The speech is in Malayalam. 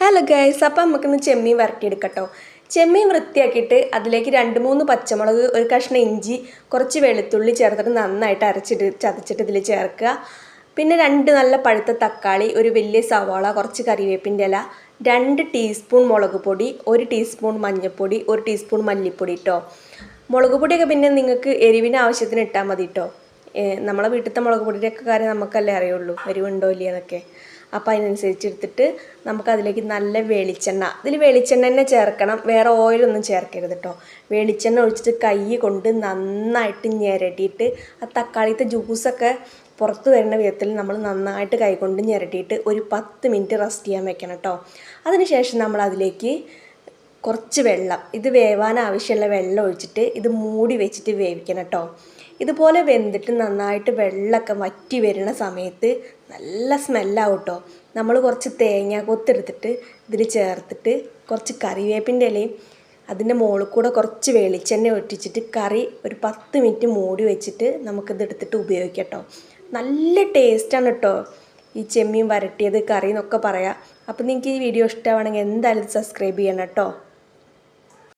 ഹലോ ഗൈസ് അപ്പം നമുക്കിന്ന് ചെമ്മീൻ വരട്ടിയെടുക്കട്ടോ. ചെമ്മീൻ വൃത്തിയാക്കിയിട്ട് അതിലേക്ക് രണ്ട് മൂന്ന് പച്ചമുളക് ഒരു കഷ്ണം ഇഞ്ചി കുറച്ച് വെളുത്തുള്ളി ചേർത്തിട്ട് നന്നായിട്ട് അരച്ചിട്ട് ചതച്ചിട്ട് ഇതിൽ ചേർക്കുക. പിന്നെ രണ്ട് നല്ല പഴുത്ത തക്കാളി ഒരു വലിയ സവാള കുറച്ച് കറിവേപ്പിന്റെ ഇല രണ്ട് ടീസ്പൂൺ മുളക് പൊടി ഒരു ടീസ്പൂൺ മഞ്ഞൾപ്പൊടി ഒരു ടീസ്പൂൺ മല്ലിപ്പൊടി കേട്ടോ മുളക് പൊടിയൊക്കെ പിന്നെ നിങ്ങൾക്ക് എരിവിന് ആവശ്യത്തിന് ഇട്ടാൽ മതി കേട്ടോ നമ്മളെ വീട്ടിലത്തെ മുളക് പൊടിയുടെയൊക്കെ കാര്യം നമുക്കല്ലേ അറിയുള്ളൂ. എരിവുണ്ടോ ഇല്ല എന്നൊക്കെ. അപ്പോൾ അതിനനുസരിച്ച് എടുത്തിട്ട് നമുക്ക് അതിലേക്ക് നല്ല വെളിച്ചെണ്ണ. ഇതിൽ വെളിച്ചെണ്ണ തന്നെ ചേർക്കണം. വേറെ ഓയിലൊന്നും ചേർക്കരുത് കേട്ടോ വെളിച്ചെണ്ണ ഒഴിച്ചിട്ട് കൈ കൊണ്ട് നന്നായിട്ട് ഞെരടിയിട്ട് ആ തക്കാളിത്തെ ജ്യൂസൊക്കെ പുറത്ത് വരുന്ന വിധത്തിൽ നമ്മൾ നന്നായിട്ട് കൈ കൊണ്ട് ഞെരട്ടിയിട്ട് ഒരു പത്ത് മിനിറ്റ് റെസ്റ്റ് ചെയ്യാൻ വെക്കണം കേട്ടോ അതിനുശേഷം നമ്മൾ അതിലേക്ക് കുറച്ച് വെള്ളം ഇത് വേവാൻ ആവശ്യമുള്ള വെള്ളം ഒഴിച്ചിട്ട് ഇത് മൂടി വെച്ചിട്ട് വേവിക്കണം കേട്ടോ. ഇതുപോലെ വെന്തിട്ട് നന്നായിട്ട് വെള്ളമൊക്കെ വറ്റി വരുന്ന സമയത്ത് നല്ല സ്മെല്ലാവും കേട്ടോ. നമ്മൾ കുറച്ച് തേങ്ങ കൊത്തെടുത്തിട്ട് ഇതിൽ ചേർത്തിട്ട് കുറച്ച് കറിവേപ്പിന്റെ ഇലയും അതിന്റെ മുകളിൽ കൂടെ കുറച്ച് വെളിച്ചെണ്ണ ഒട്ടിച്ചിട്ട് കറി ഒരു പത്ത് മിനിറ്റ് മൂടി വെച്ചിട്ട് നമുക്കിത് എടുത്തിട്ട് ഉപയോഗിക്കാം കേട്ടോ. നല്ല ടേസ്റ്റാണ് കേട്ടോ ഈ ചെമ്മീൻ വരട്ടിയത് കറി എന്നൊക്കെ പറയാം. അപ്പോൾ നിങ്ങൾക്ക് ഈ വീഡിയോ ഇഷ്ടമാണെങ്കിൽ എന്തായാലും സബ്സ്ക്രൈബ് ചെയ്യണം കേട്ടോ.